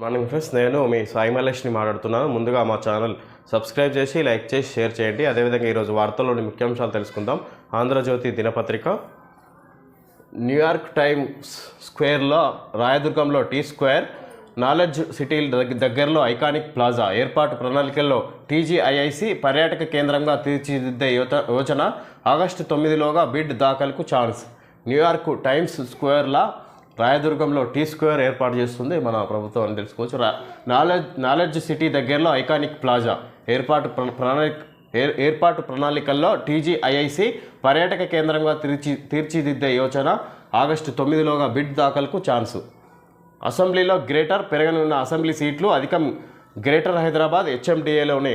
Morning friends నేను మీ సాయి మలేష్ని మాట్లాడుతున్నాను ముందుగా మా ఛానల్ సబ్స్క్రైబ్ చేసి లైక్ చేసి షేర్ చేయండి. అదేవిధంగా ఈరోజు వార్తల్లోని ముఖ్యాంశాలు తెలుసుకుందాం. ఆంధ్రజ్యోతి దినపత్రిక. న్యూయార్క్ టైమ్స్ స్క్వేర్లో రాయదుర్గంలో టీ స్క్వేర్ నాలెడ్జ్ సిటీ దగ్గ- దగ్గరలో ఐకానిక్ ప్లాజా ఏర్పాటు ప్రణాళికల్లో టీజీఐఐసి పర్యాటక కేంద్రంగా తీర్చిదిద్దే యోత యోచన ఆగస్టు తొమ్మిదిలోగా బిడ్ దాఖలకు ఛాన్స్. న్యూయార్క్ టైమ్స్ స్క్వేర్ల రాయదుర్గంలో టీ స్క్వేర్ ఏర్పాటు చేస్తుంది మన ప్రభుత్వం అని తెలుసుకోవచ్చు. రా నాలెడ్జ్ నాలెడ్జ్ సిటీ దగ్గరలో ఐకానిక్ ప్లాజా ఏర్పాటు ప్రణాళిక ఏర్- ఏర్పాటు ప్రణాళికల్లో టీజీఐఐసి పర్యాటక కేంద్రంగా తీర్చి తీర్చిదిద్దే యోచన ఆగస్టు తొమ్మిదిలోగా బిడ్ దాఖలకు ఛాన్సు. అసెంబ్లీలో గ్రేటర్ పెరగనున్న అసెంబ్లీ సీట్లు అధికం గ్రేటర్ హైదరాబాద్ హెచ్ఎండిఏలోనే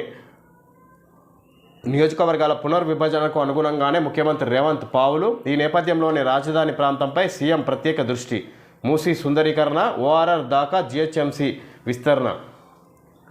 నియోజకవర్గాల పునర్విభజనకు అనుగుణంగానే ముఖ్యమంత్రి రేవంత్ పావులు ఈ నేపథ్యంలోని రాజధాని ప్రాంతంపై సీఎం ప్రత్యేక దృష్టి. మూసీ సుందరీకరణ ఓఆర్ఆర్ దాకా జిహెచ్ఎంసీ విస్తరణ.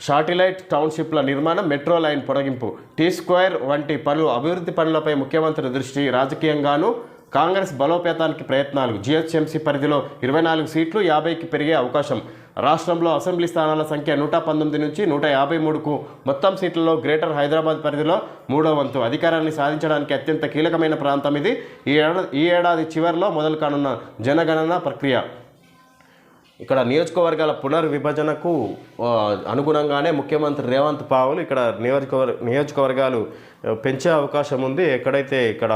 షాటిలైట్ టౌన్షిప్ల నిర్మాణం మెట్రో లైన్ పొడగింపు. టీ స్క్వేర్ వంటి పలు అభివృద్ధి పనులపై ముఖ్యమంత్రి దృష్టి రాజకీయంగాను కాంగ్రెస్ బలోపేతానికి ప్రయత్నాలు. జిహెచ్ఎంసీ పరిధిలో ఇరవై నాలుగు సీట్లు యాభైకి పెరిగే అవకాశం. రాష్ట్రంలో అసెంబ్లీ స్థానాల సంఖ్య నూట పంతొమ్మిది నుంచి నూట యాభై మూడుకు మొత్తం సీట్లలో గ్రేటర్ హైదరాబాద్ పరిధిలో మూడో వంతు. అధికారాన్ని సాధించడానికి అత్యంత కీలకమైన ప్రాంతం ఇది. ఈ ఏడాది ఈ ఏడాది చివరిలో మొదలు కానున్న జనగణన ప్రక్రియ. ఇక్కడ నియోజకవర్గాల పునర్విభజనకు అనుగుణంగానే ముఖ్యమంత్రి రేవంత్ పావులు ఇక్కడ నియోజకవర్గ నియోజకవర్గాలు పెంచే అవకాశం ఉంది. ఎక్కడైతే ఇక్కడ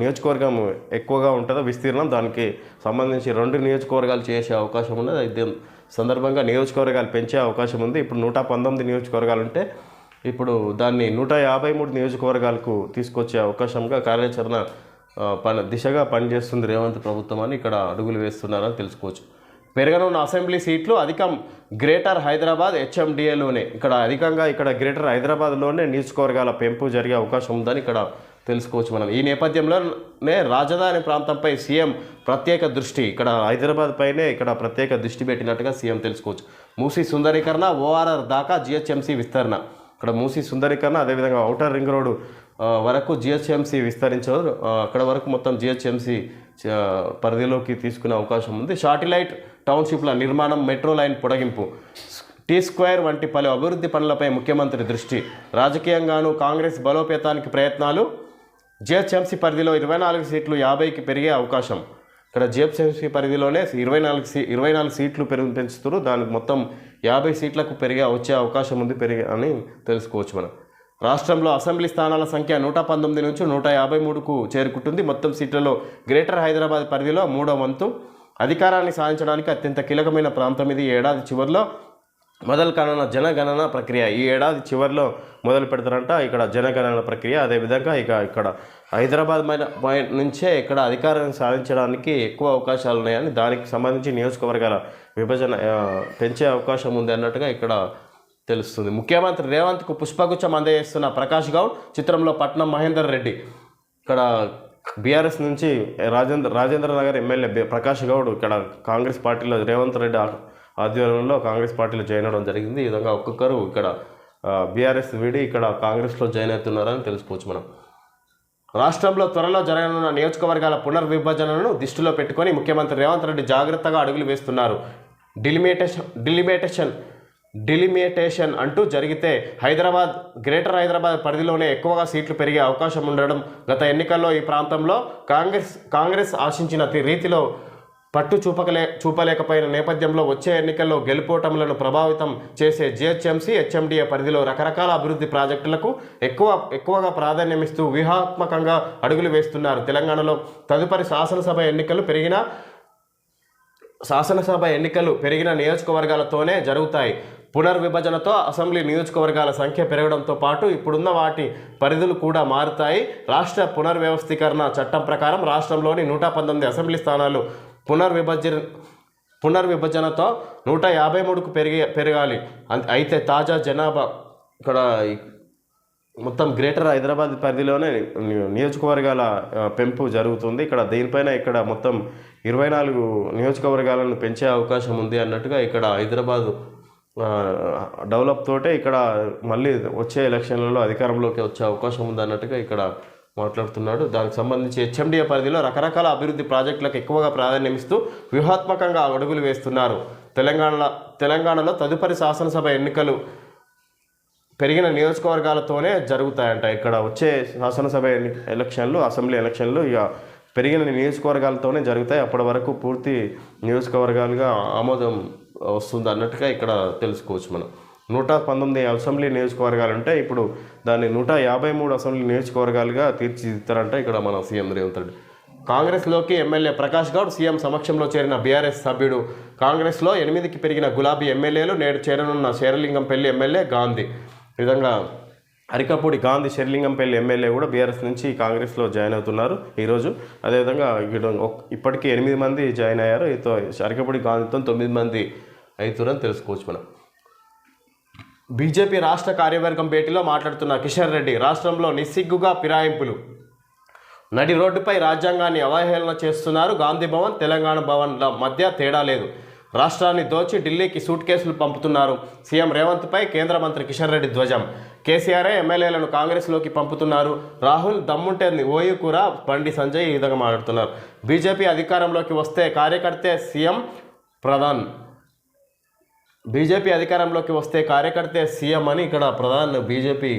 నియోజకవర్గం ఎక్కువగా ఉంటుందో విస్తీర్ణం దానికి సంబంధించి రెండు నియోజకవర్గాలు చేసే అవకాశం ఉన్నది. సందర్భంగా నియోజకవర్గాలు పెంచే అవకాశం ఉంది. ఇప్పుడు నూట పంతొమ్మిది నియోజకవర్గాలు ఉంటే ఇప్పుడు దాన్ని నూట యాభై మూడు నియోజకవర్గాలకు తీసుకొచ్చే అవకాశంగా కార్యాచరణ పని దిశగా పనిచేస్తుంది రేవంత్ ప్రభుత్వం అని ఇక్కడ అడుగులు వేస్తున్నారని తెలుసుకోవచ్చు. పెరగనున్న అసెంబ్లీ సీట్లు అధికం గ్రేటర్ హైదరాబాద్ హెచ్ఎండిఏలోనే ఇక్కడ అధికంగా ఇక్కడ గ్రేటర్ హైదరాబాద్లోనే నియోజకవర్గాల పెంపు జరిగే అవకాశం ఉందని ఇక్కడ తెలుసుకోవచ్చు మనం ఈ నేపథ్యంలోనే రాజధాని ప్రాంతంపై సీఎం ప్రత్యేక దృష్టి ఇక్కడ హైదరాబాద్ పైనే ఇక్కడ ప్రత్యేక దృష్టి పెట్టినట్టుగా సీఎం తెలుసుకోవచ్చు. మూసీ సుందరీకరణ ఓఆర్ఆర్ దాకా జిహెచ్ఎంసీ విస్తరణ. ఇక్కడ మూసీ సుందరీకరణ అదేవిధంగా ఔటర్ రింగ్ రోడ్డు వరకు జిహెచ్ఎంసీ విస్తరించారు అక్కడ వరకు మొత్తం జిహెచ్ఎంసీ పరిధిలోకి తీసుకునే అవకాశం ఉంది. షాటిలైట్ టౌన్షిప్ల నిర్మాణం మెట్రో లైన్ పొడిగింపు. టీ స్క్వేర్ వంటి పలు అభివృద్ధి పనులపై ముఖ్యమంత్రి దృష్టి. రాజకీయంగాను కాంగ్రెస్ బలోపేతానికి ప్రయత్నాలు జిహెచ్ఎంసీ పరిధిలో ఇరవై నాలుగు సీట్లు యాభైకి పెరిగే అవకాశం. ఇక్కడ జిహెచ్ఎంసీ పరిధిలోనే ఇరవై నాలుగు సీ ఇరవై నాలుగు సీట్లు పెరుగు పెంచుతారు. దానికి మొత్తం యాభై సీట్లకు పెరిగే వచ్చే అవకాశం ఉంది పెరిగి అని తెలుసుకోవచ్చు మనం. రాష్ట్రంలో అసెంబ్లీ స్థానాల సంఖ్య నూట పంతొమ్మిది నుంచి నూట యాభై మూడుకు చేరుకుంటుంది. మొత్తం సీట్లలో గ్రేటర్ హైదరాబాద్ పరిధిలో మూడో వంతు. అధికారాన్ని సాధించడానికి అత్యంత కీలకమైన ప్రాంతం ఇది. ఏడాది చివరిలో మొదలు కానున్న జనగణన ప్రక్రియ. ఈ ఏడాది చివరిలో మొదలు పెడతారంట ఇక్కడ జనగణన ప్రక్రియ. అదేవిధంగా ఇక ఇక్కడ హైదరాబాద్ మైన నుంచే ఇక్కడ అధికారాన్ని సాధించడానికి ఎక్కువ అవకాశాలు ఉన్నాయని దానికి సంబంధించి నియోజకవర్గాల విభజన పెంచే అవకాశం ఉంది అన్నట్టుగా ఇక్కడ తెలుస్తుంది. ముఖ్యమంత్రి రేవంత్కు పుష్పగుచ్చం అందజేస్తున్న ప్రకాష్ గౌడ్ చిత్రంలో పట్నం మహేందర్ రెడ్డి. ఇక్కడ బీఆర్ఎస్ నుంచి రాజేంద్ర రాజేంద్ర నగర్ ఎమ్మెల్యే ప్రకాష్ గౌడ్ ఇక్కడ కాంగ్రెస్ పార్టీలో రేవంత్ రెడ్డి ఆధ్వర్యంలో కాంగ్రెస్ పార్టీలో జాయిన్ అవ్వడం జరిగింది. ఈ విధంగా ఒక్కొక్కరు ఇక్కడ బీఆర్ఎస్ వీడి ఇక్కడ కాంగ్రెస్లో జాయిన్ అవుతున్నారని తెలుసుకోవచ్చు మనం. రాష్ట్రంలో త్వరలో జరగనున్న నియోజకవర్గాల పునర్విభజనను దృష్టిలో పెట్టుకొని ముఖ్యమంత్రి రేవంత్ రెడ్డి జాగ్రత్తగా అడుగులు వేస్తున్నారు. డిలిమిటేషన్ డిలిమిటేషన్ డిలిమిటేషన్ అంటూ జరిగితే హైదరాబాద్ గ్రేటర్ హైదరాబాద్ పరిధిలోనే ఎక్కువగా సీట్లు పెరిగే అవకాశం ఉండడం గత ఎన్నికల్లో ఈ ప్రాంతంలో కాంగ్రెస్ కాంగ్రెస్ ఆశించిన రీతిలో పట్టు చూపకలే చూపలేకపోయిన నేపథ్యంలో వచ్చే ఎన్నికల్లో గెలుపోటములను ప్రభావితం చేసే జిహెచ్ఎంసీ హెచ్ఎండిఏ పరిధిలో రకరకాల అభివృద్ధి ప్రాజెక్టులకు ఎక్కువ ఎక్కువగా ప్రాధాన్యమిస్తూ వ్యూహాత్మకంగా అడుగులు వేస్తున్నారు తెలంగాణలో. తదుపరి శాసనసభ ఎన్నికలు పెరిగిన శాసనసభ ఎన్నికలు పెరిగిన నియోజకవర్గాలతోనే జరుగుతాయి. పునర్విభజనతో అసెంబ్లీ నియోజకవర్గాల సంఖ్య పెరగడంతో పాటు ఇప్పుడున్న వాటి పరిధులు కూడా మారుతాయి. రాష్ట్ర పునర్వ్యవస్థీకరణ చట్టం ప్రకారం రాష్ట్రంలోని నూట పంతొమ్మిది అసెంబ్లీ స్థానాలు పునర్విభజన పునర్విభజనతో నూట యాభై మూడుకు పెరిగి పెరగాలి. అయితే తాజా జనాభా ఇక్కడ మొత్తం గ్రేటర్ హైదరాబాద్ పరిధిలోనే నియోజకవర్గాల పెంపు జరుగుతుంది. ఇక్కడ దీనిపైన ఇక్కడ మొత్తం ఇరవై నాలుగు నియోజకవర్గాలను పెంచే అవకాశం ఉంది అన్నట్టుగా ఇక్కడ హైదరాబాద్ డెవలప్ తోటే ఇక్కడ మళ్ళీ వచ్చే ఎలక్షన్లలో అధికారంలోకి వచ్చే అవకాశం ఉంది అన్నట్టుగా ఇక్కడ మాట్లాడుతున్నాడు. దానికి సంబంధించి హెచ్ఎండిఏ పరిధిలో రకరకాల అభివృద్ధి ప్రాజెక్టులకు ఎక్కువగా ప్రాధాన్యం ఇస్తూ వ్యూహాత్మకంగా అడుగులు వేస్తున్నారు. తెలంగాణ తెలంగాణలో తదుపరి శాసనసభ ఎన్నికలు పెరిగిన నియోజకవర్గాలతోనే జరుగుతాయంట. ఇక్కడ వచ్చే శాసనసభ ఎన్ని ఎలక్షన్లు అసెంబ్లీ ఎలక్షన్లు ఇక పెరిగిన నియోజకవర్గాలతోనే జరుగుతాయి. అప్పటి వరకు పూర్తి నియోజకవర్గాలుగా ఆమోదం వస్తుంది అన్నట్టుగా ఇక్కడ తెలుసుకోవచ్చు మనం. నూట పంతొమ్మిది అసెంబ్లీ నియోజకవర్గాలు ఉంటే ఇప్పుడు దాన్ని నూట యాభై మూడు అసెంబ్లీ నియోజకవర్గాలుగా తీర్చిదిద్దారంటే ఇక్కడ మన సీఎం రేవంత్ రెడ్డి. కాంగ్రెస్లోకి ఎమ్మెల్యే ప్రకాష్ గౌడ్ సీఎం సమక్షంలో చేరిన బీఆర్ఎస్ సభ్యుడు. కాంగ్రెస్లో ఎనిమిదికి పెరిగిన గులాబీ ఎమ్మెల్యేలు నేడు చేరనున్న శేరలింగంపల్లి ఎమ్మెల్యే గాంధీ. ఈ విధంగా అరికపూడి గాంధీ శేరలింగంపల్లి ఎమ్మెల్యే కూడా బీఆర్ఎస్ నుంచి కాంగ్రెస్లో జాయిన్ అవుతున్నారు ఈరోజు అదేవిధంగా ఇప్పటికీ ఎనిమిది మంది జాయిన్ అయ్యారు. ఇతో అరికపూడి గాంధీతో తొమ్మిది మంది అవుతారని తెలుసుకోవచ్చు మనం. బీజేపీ రాష్ట్ర కార్యవర్గం భేటీలో మాట్లాడుతున్న కిషన్ రెడ్డి రాష్ట్రంలో నిస్సిగ్గుగా ఫిరాయింపులు. నడి రోడ్డుపై రాజ్యాంగాన్ని అవహేళన చేస్తున్నారు గాంధీ భవన్ తెలంగాణ భవన్ల మధ్య తేడా లేదు. రాష్ట్రాన్ని దోచి ఢిల్లీకి సూట్ కేసులు పంపుతున్నారు. సీఎం రేవంత్పై కేంద్ర మంత్రి కిషన్ రెడ్డి ధ్వజం. కేసీఆరే ఎమ్మెల్యేలను కాంగ్రెస్లోకి పంపుతున్నారు. రాహుల్ దమ్ముంటే ఓయూకూర బండి సంజయ్ ఈ విధంగా మాట్లాడుతున్నారు. బీజేపీ అధికారంలోకి వస్తే కార్యకర్తే సీఎం ప్రధాన్. బీజేపీ అధికారంలోకి వస్తే కార్యకర్తే సీఎం అని ఇక్కడ ప్రధాన బీజేపీ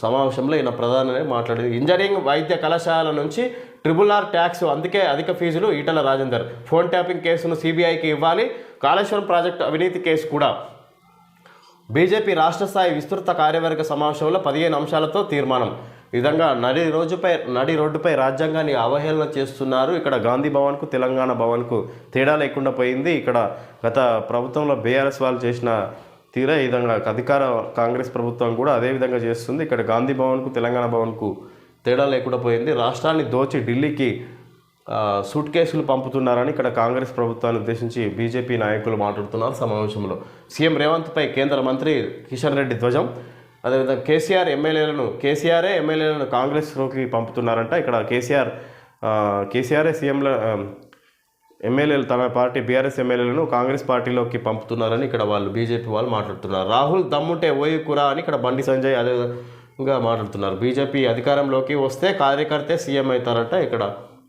సమావేశంలో ఈయన ప్రధాని మాట్లాడేది. ఇంజనీరింగ్ వైద్య కళాశాల నుంచి ట్రిబుల్ ఆర్ ట్యాక్స్ అందుకే అధిక ఫీజులు ఈటల రాజేందర్. ఫోన్ ట్యాపింగ్ కేసును సిబిఐకి ఇవ్వాలి. కాళేశ్వరం ప్రాజెక్టు అవినీతి కేసు కూడా. బీజేపీ రాష్ట్ర స్థాయి విస్తృత కార్యవర్గ సమావేశంలో పదిహేను అంశాలతో తీర్మానం. విధంగా నడి రోజుపై నడి రోడ్డుపై రాజ్యాంగాన్ని అవహేళన చేస్తున్నారు. ఇక్కడ గాంధీ భవన్కు తెలంగాణ భవన్కు తేడా లేకుండా పోయింది. ఇక్కడ గత ప్రభుత్వంలో బీఆర్ఎస్ వాళ్ళు చేసిన తీరే ఈ విధంగా అధికార కాంగ్రెస్ ప్రభుత్వం కూడా అదే విధంగా చేస్తుంది. ఇక్కడ గాంధీ భవన్కు తెలంగాణ భవన్కు తేడా లేకుండా పోయింది. రాష్ట్రాన్ని దోచి ఢిల్లీకి సూట్ కేసులు పంపుతున్నారని ఇక్కడ కాంగ్రెస్ ప్రభుత్వాన్ని ఉద్దేశించి బీజేపీ నాయకులు మాట్లాడుతున్నారు సమావేశంలో. సీఎం రేవంత్పై కేంద్ర మంత్రి కిషన్ రెడ్డి ధ్వజం. అదేవిధంగా కేసీఆర్ ఎమ్మెల్యేలను కేసీఆర్ఏ ఎమ్మెల్యేలను కాంగ్రెస్లోకి పంపుతున్నారంట. ఇక్కడ కేసీఆర్ కేసీఆర్ఏ సీఎంల ఎమ్మెల్యేలు తన పార్టీ బీఆర్ఎస్ ఎమ్మెల్యేలను కాంగ్రెస్ పార్టీలోకి పంపుతున్నారని ఇక్కడ వాళ్ళు బీజేపీ వాళ్ళు మాట్లాడుతున్నారు. రాహుల్ దమ్ముంటే ఓయి కురా అని ఇక్కడ బండి సంజయ్ అదేవిధంగా మాట్లాడుతున్నారు. బీజేపీ అధికారంలోకి వస్తే కార్యకర్తే సీఎం అవుతారంట. ఇక్కడ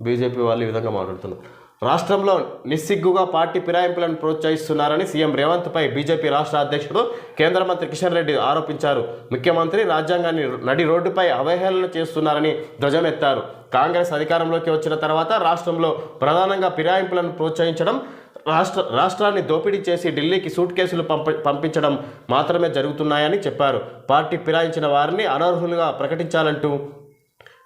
బీజేపీ వాళ్ళు ఈ విధంగా మాట్లాడుతున్నారు. రాష్ట్రంలో నిస్సిగ్గుగా పార్టీ ఫిరాయింపులను ప్రోత్సహిస్తున్నారని సీఎం రేవంత్పై బీజేపీ రాష్ట్ర అధ్యక్షుడు కేంద్ర మంత్రి కిషన్ రెడ్డి ఆరోపించారు. ముఖ్యమంత్రి రాజ్యాంగాన్ని నడి రోడ్డుపై అవహేళన చేస్తున్నారని ధ్వజమెత్తారు. కాంగ్రెస్ అధికారంలోకి వచ్చిన తర్వాత రాష్ట్రంలో ప్రధానంగా ఫిరాయింపులను ప్రోత్సహించడం రాష్ట్ర రాష్ట్రాన్ని దోపిడీ చేసి ఢిల్లీకి సూట్ కేసులు పంప పంపించడం మాత్రమే జరుగుతున్నాయని చెప్పారు. పార్టీ ఫిరాయించిన వారిని అనర్హులుగా ప్రకటించాలంటూ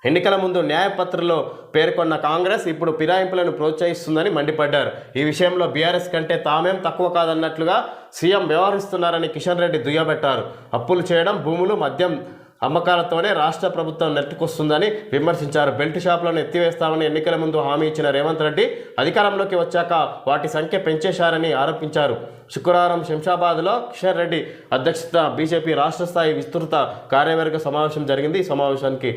ఎన్నికల ముందు న్యాయపత్రలో పేర్కొన్న కాంగ్రెస్ ఇప్పుడు ఫిరాయింపులను ప్రోత్సహిస్తుందని మండిపడ్డారు. ఈ విషయంలో బీఆర్ఎస్ కంటే తామేం తక్కువ కాదన్నట్లుగా సీఎం వ్యవహరిస్తున్నారని కిషన్ రెడ్డి దుయ్యబెట్టారు. అప్పులు చేయడం భూములు మద్యం అమ్మకాలతోనే రాష్ట్ర ప్రభుత్వం నెట్టుకొస్తుందని విమర్శించారు. బెల్ట్ షాపులను ఎత్తివేస్తామని ఎన్నికల ముందు హామీ ఇచ్చిన రేవంత్ రెడ్డి అధికారంలోకి వచ్చాక వాటి సంఖ్య పెంచేశారని ఆరోపించారు. శుక్రవారం శంషాబాద్లో కిషన్ రెడ్డి అధ్యక్షత బీజేపీ రాష్ట్ర స్థాయి విస్తృత కార్యవర్గ సమావేశం జరిగింది. ఈ సమావేశానికి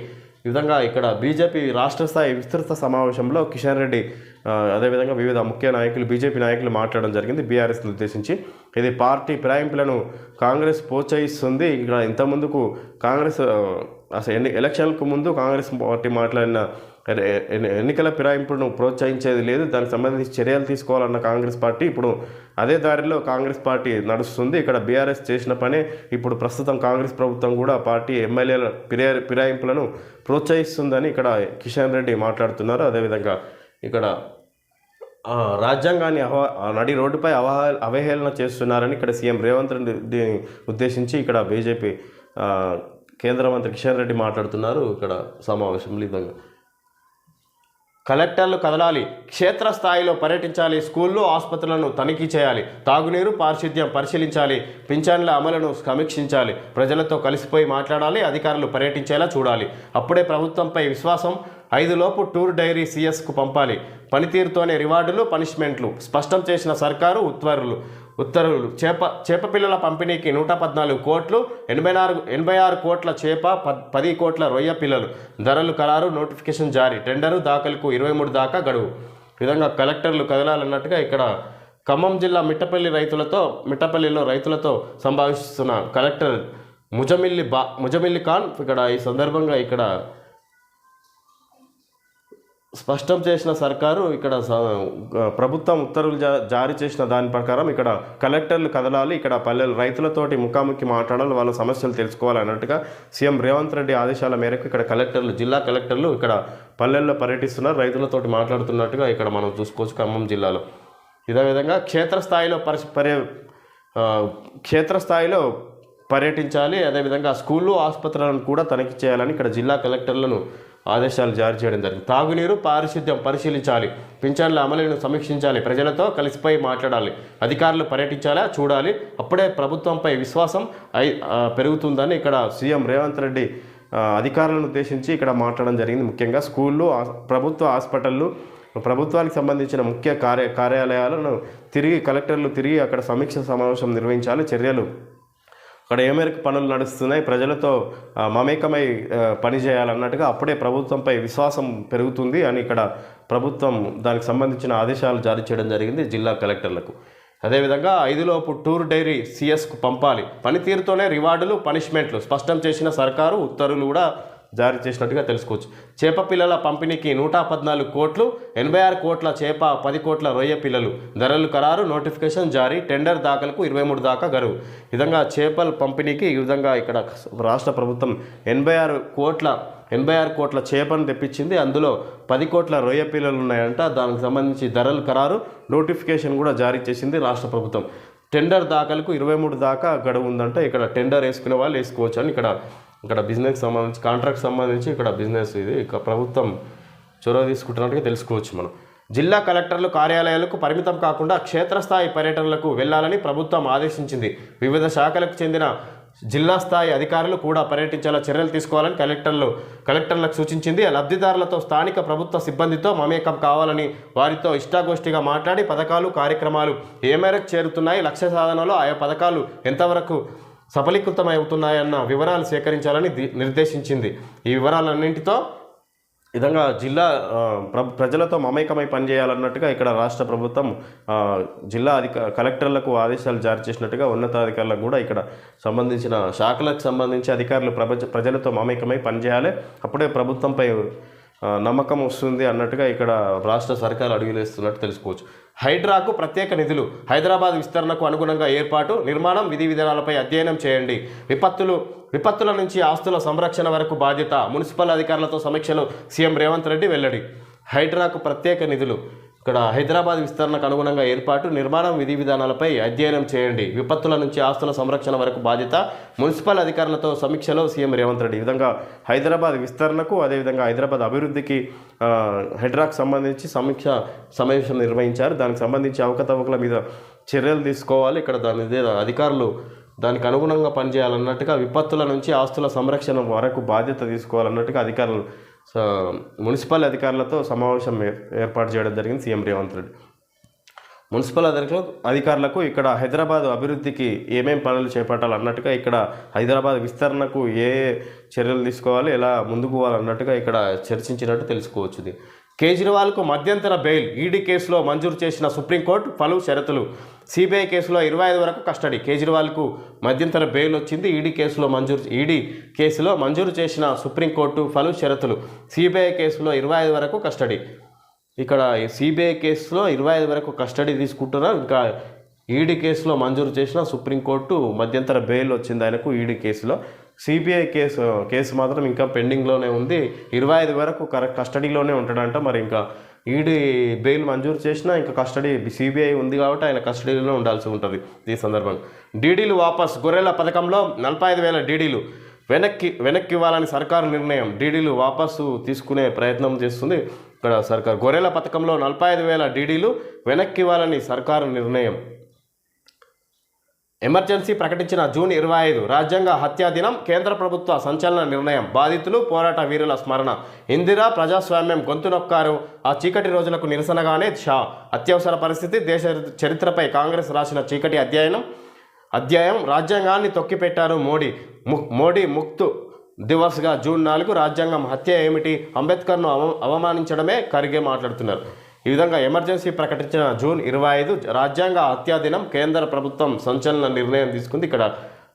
ఈ విధంగా ఇక్కడ బీజేపీ రాష్ట్ర స్థాయి విస్తృత సమావేశంలో కిషన్ రెడ్డి అదేవిధంగా వివిధ ముఖ్య నాయకులు బీజేపీ నాయకులు మాట్లాడడం జరిగింది బీఆర్ఎస్ని ఉద్దేశించి. ఇది పార్టీ ప్రాయింపులను కాంగ్రెస్ ప్రోత్సహిస్తుంది. ఇక్కడ ఇంతకుముందుకు కాంగ్రెస్ అసలు ఎన్ని ఎలక్షన్లకు ముందు కాంగ్రెస్ పార్టీ మాట్లాడిన ఎన్నికల ఫిరాయింపును ప్రోత్సహించేది లేదు. దానికి సంబంధించి చర్యలు తీసుకోవాలన్న కాంగ్రెస్ పార్టీ ఇప్పుడు అదే దారిలో కాంగ్రెస్ పార్టీ నడుస్తుంది. ఇక్కడ బీఆర్ఎస్ చేసిన పనే ఇప్పుడు ప్రస్తుతం కాంగ్రెస్ ప్రభుత్వం కూడా పార్టీ ఎమ్మెల్యేల ఫిర్యా ఫిరాయింపులను ప్రోత్సహిస్తుందని ఇక్కడ కిషన్ రెడ్డి మాట్లాడుతున్నారు. అదేవిధంగా ఇక్కడ రాజ్యాంగాన్ని అవ నడి రోడ్డుపై అవహ అవహేళన చేస్తున్నారని ఇక్కడ సీఎం రేవంత్ రెడ్డి ఉద్దేశించి ఇక్కడ బీజేపీ కేంద్ర మంత్రి కిషన్ రెడ్డి మాట్లాడుతున్నారు. ఇక్కడ సమావేశంలో ఈ విధంగా కలెక్టర్లు కదలాలి క్షేత్రస్థాయిలో పర్యటించాలి స్కూళ్ళు ఆసుపత్రులను తనిఖీ చేయాలి తాగునీరు పారిశుద్ధ్యం పరిశీలించాలి పింఛన్ల అమలును సమీక్షించాలి ప్రజలతో కలిసిపోయి మాట్లాడాలి అధికారులు పర్యటించేలా చూడాలి. అప్పుడే ప్రభుత్వంపై విశ్వాసం ఐదులోపు టూర్ డైరీ సీఎస్కు పంపాలి. పనితీరుతోనే రివార్డులు పనిష్మెంట్లు. స్పష్టం చేసిన సర్కారు ఉత్తర్వులు. ఉత్తర్వులు. చేప చేప పిల్లల పంపిణీకి నూట పద్నాలుగు కోట్లు ఎనభై నాలుగు ఎనభై ఆరు కోట్ల చేప పద్ పది కోట్ల రొయ్య పిల్లలు. ధరలు ఖరారు నోటిఫికేషన్ జారీ. టెండరు దాఖలకు ఇరవై మూడు దాకా గడువు. విధంగా కలెక్టర్లు కదలాలన్నట్టుగా ఇక్కడ ఖమ్మం జిల్లా మిట్టపల్లి రైతులతో మిట్టపల్లిలో రైతులతో సంభాషిస్తున్న కలెక్టర్ ముజమిల్లి బా ముజమిల్లి ఖాన్ ఇక్కడ ఈ సందర్భంగా ఇక్కడ స్పష్టం చేసిన సర్కారు ఇక్కడ స- ప్రభుత్వం ఉత్తర్వులు జా జారీ చేసిన దాని ప్రకారం ఇక్కడ కలెక్టర్లు కదలాలి ఇక్కడ పల్లెలు రైతులతోటి ముఖాముఖి మాట్లాడాలి వాళ్ళ సమస్యలు తెలుసుకోవాలి అన్నట్టుగా సీఎం రేవంత్ రెడ్డి ఆదేశాల మేరకు ఇక్కడ కలెక్టర్లు జిల్లా కలెక్టర్లు ఇక్కడ పల్లెల్లో పర్యటిస్తున్నారు రైతులతోటి మాట్లాడుతున్నట్టుగా ఇక్కడ మనం చూసుకోవచ్చు ఖమ్మం జిల్లాలో. ఇదే విధంగా క్షేత్రస్థాయిలో పరి పర్య క్షేత్రస్థాయిలో పర్యటించాలి అదేవిధంగా స్కూళ్ళు ఆసుపత్రులను కూడా తనిఖీ చేయాలని ఇక్కడ జిల్లా కలెక్టర్లను ఆదేశాలు జారీ చేయడం జరిగింది. తాగునీరు పారిశుద్ధ్యం పరిశీలించాలి. పింఛన్ల అమలును సమీక్షించాలి. ప్రజలతో కలిసిపోయి మాట్లాడాలి. అధికారులు పర్యటించాలా? చూడాలి. అప్పుడే ప్రభుత్వంపై విశ్వాసం పెరుగుతుందని ఇక్కడ సీఎం రేవంత్ రెడ్డి అధికారులను ఉద్దేశించి ఇక్కడ మాట్లాడడం జరిగింది. ముఖ్యంగా స్కూళ్ళు ప్రభుత్వ హాస్పిటళ్ళు ప్రభుత్వానికి సంబంధించిన ముఖ్య కార్య కార్యాలయాలను తిరిగి కలెక్టర్లు తిరిగి అక్కడ సమీక్ష సమావేశం నిర్వహించాలి. చర్యలు అక్కడ ఏ మేరకు పనులు నడుస్తున్నాయి ప్రజలతో మమేకమై పనిచేయాలన్నట్టుగా పని చేయాలన్నట్టుగా అప్పుడే ప్రభుత్వంపై విశ్వాసం పెరుగుతుంది అని ఇక్కడ ప్రభుత్వం దానికి సంబంధించిన ఆదేశాలు జారీ చేయడం జరిగింది జిల్లా కలెక్టర్లకు. అదేవిధంగా ఐదులోపు టూర్ డైరీ సిఎస్కు పంపాలి. పనితీరుతోనే రివార్డులు పనిష్మెంట్లు స్పష్టం చేసిన సర్కారు ఉత్తర్వులు కూడా జారీ చేసినట్టుగా తెలుసుకోవచ్చు. చేప పిల్లల పంపిణీకి నూట పద్నాలుగు కోట్లు ఎనభై ఆరు కోట్ల చేప పది కోట్ల రొయ్య పిల్లలు. ధరలు ఖరారు నోటిఫికేషన్ జారీ టెండర్ దాఖలకు ఇరవై మూడు దాకా గడువు. విధంగా చేపల పంపిణీకి ఈ విధంగా ఇక్కడ రాష్ట్ర ప్రభుత్వం ఎనభై ఆరు కోట్ల ఎనభై ఆరు కోట్ల చేపను తెప్పించింది. అందులో పది కోట్ల రొయ్య పిల్లలు ఉన్నాయంట. దానికి సంబంధించి ధరలు ఖరారు నోటిఫికేషన్ కూడా జారీ చేసింది రాష్ట్ర ప్రభుత్వం. టెండర్ దాఖలకు ఇరవై మూడు దాకా గడువు ఉందంట. ఇక్కడ టెండర్ వేసుకునే వాళ్ళు వేసుకోవచ్చు అని ఇక్కడ ఇక్కడ బిజినెస్ సంబంధించి కాంట్రాక్ట్ సంబంధించి ఇక్కడ బిజినెస్ ఇది. ఇక ప్రభుత్వం చొరవ తీసుకుంటున్నట్టుగా తెలుసుకోవచ్చు మనం. జిల్లా కలెక్టర్లు కార్యాలయాలకు పరిమితం కాకుండా క్షేత్రస్థాయి పర్యటనలకు వెళ్ళాలని ప్రభుత్వం ఆదేశించింది. వివిధ శాఖలకు చెందిన జిల్లా స్థాయి అధికారులు కూడా పర్యటించేలా చర్యలు తీసుకోవాలని కలెక్టర్లు కలెక్టర్లకు సూచించింది. లబ్ధిదారులతో స్థానిక ప్రభుత్వ సిబ్బందితో మమేకం కావాలని వారితో ఇష్టాగోష్ఠిగా మాట్లాడి పథకాలు కార్యక్రమాలు ఏ మేరకు చేరుతున్నాయి లక్ష్య సాధనలో ఆయా పథకాలు ఎంతవరకు సఫలీకృతమవుతున్నాయన్న వివరాలు సేకరించాలని ది- నిర్దేశించింది. ఈ వివరాలన్నింటితో విధంగా జిల్లా ప్ర ప్రజలతో మమేకమై పనిచేయాలన్నట్టుగా ఇక్కడ రాష్ట్ర ప్రభుత్వం జిల్లా అధిక కలెక్టర్లకు ఆదేశాలు జారీ చేసినట్టుగా ఉన్నతాధికారులకు కూడా ఇక్కడ సంబంధించిన శాఖలకు సంబంధించి అధికారులు ప్రపంచ ప్రజలతో మమేకమై పనిచేయాలి. అప్పుడే ప్రభుత్వంపై నమ్మకం వస్తుంది అన్నట్టుగా ఇక్కడ రాష్ట్ర సర్కారు అడుగులేస్తున్నట్టు తెలుసుకోవచ్చు. హైడ్రాకు ప్రత్యేక నిధులు హైదరాబాద్ విస్తరణకు అనుగుణంగా ఏర్పాటు నిర్మాణం విధి విధానాలపై అధ్యయనం చేయండి. విపత్తులు విపత్తుల నుంచి ఆస్తుల సంరక్షణ వరకు బాధ్యత మున్సిపల్ అధికారులతో సమీక్షలు సీఎం రేవంత్ రెడ్డి వెల్లడి. హైడ్రాకు ప్రత్యేక నిధులు ఇక్కడ హైదరాబాద్ విస్తరణకు అనుగుణంగా ఏర్పాటు నిర్మాణం విధి విధానాలపై అధ్యయనం చేయండి. విపత్తుల నుంచి ఆస్తుల సంరక్షణ వరకు బాధ్యత మున్సిపల్ అధికారులతో సమీక్షలో సీఎం రేవంత్ రెడ్డి. ఈ విధంగా హైదరాబాద్ విస్తరణకు అదేవిధంగా హైదరాబాద్ అభివృద్ధికి ఆ, సంబంధించి సమీక్ష సమావేశం నిర్వహించారు. దానికి సంబంధించి అవకతవకల మీద చర్యలు తీసుకోవాలి. ఇక్కడ దాని అధికారులు దానికి అనుగుణంగా పనిచేయాలన్నట్టుగా విపత్తుల నుంచి ఆస్తుల సంరక్షణ వరకు బాధ్యత తీసుకోవాలన్నట్టుగా అధికారులు సో మున్సిపల్ అధికారులతో సమావేశం ఏర్పాటు చేయడం జరిగింది సీఎం రేవంత్ రెడ్డి. మున్సిపల్ అధికారులు అధికారులకు ఇక్కడ హైదరాబాద్ అభివృద్ధికి ఏమేం పనులు చేపట్టాలన్నట్టుగా ఇక్కడ హైదరాబాద్ విస్తరణకు ఏ ఏ చర్యలు తీసుకోవాలి ఎలా ముందుకు పోవాలన్నట్టుగా ఇక్కడ చర్చించినట్టు తెలుసుకోవచ్చు కేజ్రీవాల్కు మధ్యంతర బెయిల్ ఈడీ కేసులో మంజూరు చేసిన సుప్రీంకోర్టు పలు షరతులు. సిబిఐ కేసులో ఇరవై ఐదు వరకు కస్టడీ. కేజ్రీవాల్కు మధ్యంతర బెయిల్ వచ్చింది ఈడీ కేసులో మంజూరు ఈడీ కేసులో మంజూరు చేసిన సుప్రీంకోర్టు పలు షరతులు. సిబిఐ కేసులో ఇరవై ఐదు వరకు కస్టడీ. ఇక్కడ సిబిఐ కేసులో ఇరవై ఐదు వరకు కస్టడీ తీసుకుంటున్నారు. ఇంకా ఈడీ కేసులో మంజూరు చేసిన సుప్రీంకోర్టు మధ్యంతర బెయిల్ వచ్చింది ఆయనకు ఈడీ కేసులో. సిబిఐ కేసు కేసు మాత్రం ఇంకా పెండింగ్లోనే ఉంది. ఇరవై ఐదు వరకు కరెక్ట్ కస్టడీలోనే ఉంటాడంట మరి ఇంకా. ఈడీ బెయిల్ మంజూరు చేసినా ఇంకా కస్టడీ సిబిఐ ఉంది కాబట్టి ఆయన కస్టడీలో ఉండాల్సి ఉంటుంది ఈ సందర్భం డీడీలు వాపస్ గొర్రెల పథకంలో నలభై ఐదు వేల డీడీలు వెనక్కి వెనక్కి ఇవ్వాలని సర్కారు నిర్ణయం. డీడీలు వాపసు తీసుకునే ప్రయత్నం చేస్తుంది ఇక్కడ సర్కారు. గొర్రెల పథకంలో నలభై ఐదు వేల డీడీలు వెనక్కి ఇవ్వాలని సర్కారు నిర్ణయం. ఎమర్జెన్సీ ప్రకటించిన జూన్ ఇరవై ఐదు రాజ్యాంగ హత్యా దినం కేంద్ర ప్రభుత్వ సంచలన నిర్ణయం బాధితులు పోరాట వీరుల స్మరణ. ఇందిరా ప్రజాస్వామ్యం గొంతు నొక్కారు. ఆ చీకటి రోజులకు నిరసనగానే షా అత్యవసర పరిస్థితి దేశ చరిత్రపై కాంగ్రెస్ రాసిన చీకటి అధ్యయనం అధ్యాయం రాజ్యాంగాన్ని తొక్కిపెట్టారు మోడీ. మోడీ ముక్తు దివస్గా జూన్ నాలుగు రాజ్యాంగం హత్య ఏమిటి? అంబేద్కర్ను అవ అవమానించడమే ఖర్గే మాట్లాడుతున్నారు. ఈ విధంగా ఎమర్జెన్సీ ప్రకటించిన జూన్ ఇరవై ఐదు రాజ్యాంగ హత్యా దినం కేంద్ర ప్రభుత్వం సంచలన నిర్ణయం తీసుకుంది. ఇక్కడ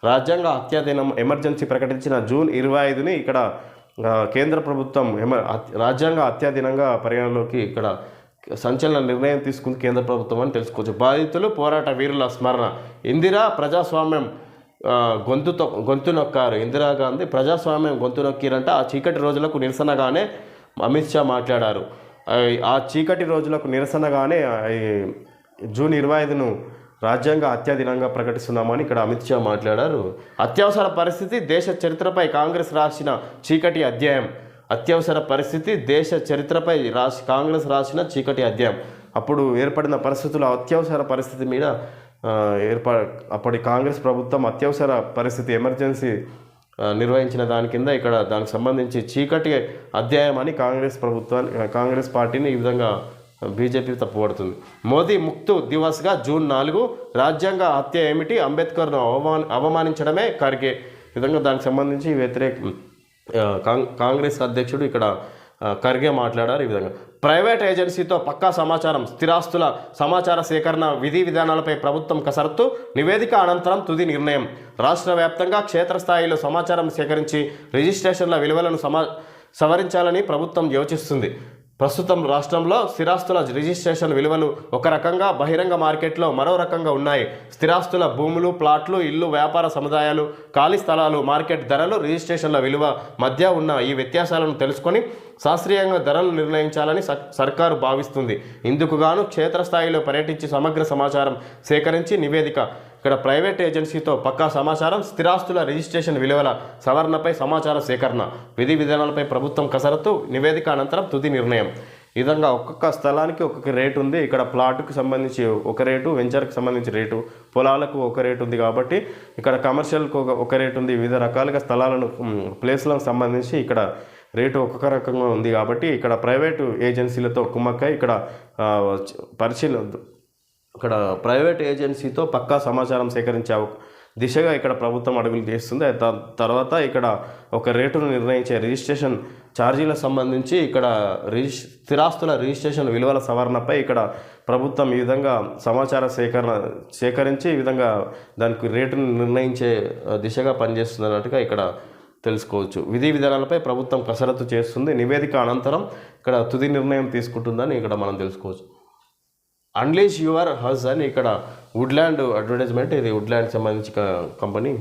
రాజ్యాంగ హత్యా దినం ఎమర్జెన్సీ ప్రకటించిన జూన్ ఇరవై ఐదుని ఇక్కడ కేంద్ర ప్రభుత్వం ఎమ రాజ్యాంగ అత్యాధీనంగా పరిగణలోకి ఇక్కడ సంచలన నిర్ణయం తీసుకుంది కేంద్ర ప్రభుత్వం అని తెలుసుకోవచ్చు. బాధితులు పోరాట వీరుల స్మరణ. ఇందిరా ప్రజాస్వామ్యం గొంతుతో గొంతు నొక్కారు. ఇందిరాగాంధీ ప్రజాస్వామ్యం గొంతు నొక్కిరంటే. ఆ చీకటి రోజులకు నిరసనగానే అమిత్ షా మాట్లాడారు. ఆ, చీకటి రోజులకు నిరసనగానే జూన్ ఇరవై ఐదును రాజ్యాంగ అత్యాధీనంగా ప్రకటిస్తున్నామని ఇక్కడ అమిత్ షా మాట్లాడారు. అత్యవసర పరిస్థితి దేశ చరిత్రపై కాంగ్రెస్ రాసిన చీకటి అధ్యాయం. అత్యవసర పరిస్థితి దేశ చరిత్రపై రాసి కాంగ్రెస్ రాసిన చీకటి అధ్యాయం. అప్పుడు ఏర్పడిన పరిస్థితుల అత్యవసర పరిస్థితి మీద ఏర్ప అప్పటి కాంగ్రెస్ ప్రభుత్వం అత్యవసర పరిస్థితి ఎమర్జెన్సీ నిర్వహించిన దాని కింద ఇక్కడ దానికి సంబంధించి చీకటి అధ్యాయం అని కాంగ్రెస్ ప్రభుత్వాన్ని కాంగ్రెస్ పార్టీని ఈ విధంగా బీజేపీ తప్పుపడుతుంది. మోదీ ముక్తు దివస్గా జూన్ నాలుగు రాజ్యాంగ హత్య ఏమిటి అంబేద్కర్ను అవమాన అవమానించడమే ఖర్గే విధంగా దానికి సంబంధించి వ్యతిరేక కాంగ్రెస్ అధ్యక్షుడు ఇక్కడ ఖర్గే మాట్లాడారు ఈ విధంగా. ప్రైవేట్ ఏజెన్సీతో పక్కా సమాచారం స్థిరాస్తుల సమాచార సేకరణ విధి విధానాలపై ప్రభుత్వం కసరత్తు నివేదిక అనంతరం తుది నిర్ణయం. రాష్ట్ర వ్యాప్తంగా క్షేత్రస్థాయిలో సమాచారం సేకరించి రిజిస్ట్రేషన్ల విలువలను సమా సవరించాలని ప్రభుత్వం యోచిస్తుంది. ప్రస్తుతం రాష్ట్రంలో స్థిరాస్తుల రిజిస్ట్రేషన్ విలువలు ఒక రకంగా బహిరంగ మార్కెట్లో మరో రకంగా ఉన్నాయి. స్థిరాస్తుల భూములు ప్లాట్లు ఇల్లు వ్యాపార సముదాయాలు ఖాళీ స్థలాలు మార్కెట్ ధరలు రిజిస్ట్రేషన్ల విలువ మధ్య ఉన్న ఈ వ్యత్యాసాలను తెలుసుకొని శాస్త్రీయంగా ధరలు నిర్ణయించాలని సర్- సర్కారు భావిస్తుంది. ఇందుకుగాను క్షేత్రస్థాయిలో పర్యటించి సమగ్ర సమాచారం సేకరించి నివేదిక ఇక్కడ ప్రైవేట్ ఏజెన్సీతో పక్కా సమాచారం స్థిరాస్తుల రిజిస్ట్రేషన్ విలువల సవరణపై సమాచార సేకరణ విధి విధానాలపై ప్రభుత్వం కసరత్తు నివేదిక అనంతరం తుది నిర్ణయం. ఈ విధంగా ఒక్కొక్క స్థలానికి ఒక్కొక్క రేటు ఉంది. ఇక్కడ ప్లాట్కి సంబంధించి ఒక రేటు వెంచర్కి సంబంధించి రేటు పొలాలకు ఒక రేటు ఉంది కాబట్టి ఇక్కడ కమర్షియల్కి ఒక ఒక రేటు ఉంది. వివిధ రకాలుగా స్థలాలను ప్లేస్లకు సంబంధించి ఇక్కడ రేటు ఒక్కొక్క రకంగా ఉంది కాబట్టి ఇక్కడ ప్రైవేటు ఏజెన్సీలతో కుమ్మక్కై ఇక్కడ పరిశీలన ఇక్కడ ప్రైవేట్ ఏజెన్సీతో పక్కా సమాచారం సేకరించే దిశగా ఇక్కడ ప్రభుత్వం అడుగులు తీస్తుంది. తర్వాత ఇక్కడ ఒక రేటును నిర్ణయించే రిజిస్ట్రేషన్ ఛార్జీలకు సంబంధించి ఇక్కడ రిజిస్ స్థిరాస్తుల రిజిస్ట్రేషన్ విలువల సవరణపై ఇక్కడ ప్రభుత్వం ఈ విధంగా సమాచార సేకరణ సేకరించి ఈ విధంగా దానికి రేటును నిర్ణయించే దిశగా పనిచేస్తుంది అన్నట్టుగా ఇక్కడ తెలుసుకోవచ్చు. విధి విధానాలపై ప్రభుత్వం కసరత్తు చేస్తుంది. నివేదిక అనంతరం ఇక్కడ తుది నిర్ణయం తీసుకుంటుందని ఇక్కడ మనం తెలుసుకోవచ్చు. అన్లీష్ యువర్ హజ్ అని ఇక్కడ వుడ్ల్యాండ్ అడ్వర్టైజ్మెంట్ ఇది వుడ్ల్యాండ్ సంబంధించి company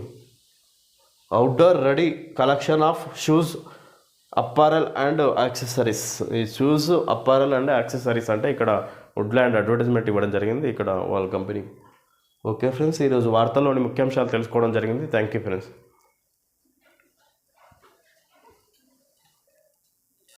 outdoor ready collection of shoes apparel and accessories ఈ షూస్ అప్పారల్ అండ్ యాక్సెసరీస్ అంటే ఇక్కడ వుడ్ల్యాండ్ అడ్వర్టైజ్మెంట్ ఇవ్వడం జరిగింది ఇక్కడ వాళ్ళ కంపెనీ ఓకే ఫ్రెండ్స్ ఈరోజు వార్తల్లోని ముఖ్యాంశాలు తెలుసుకోవడం జరిగింది. Thank you friends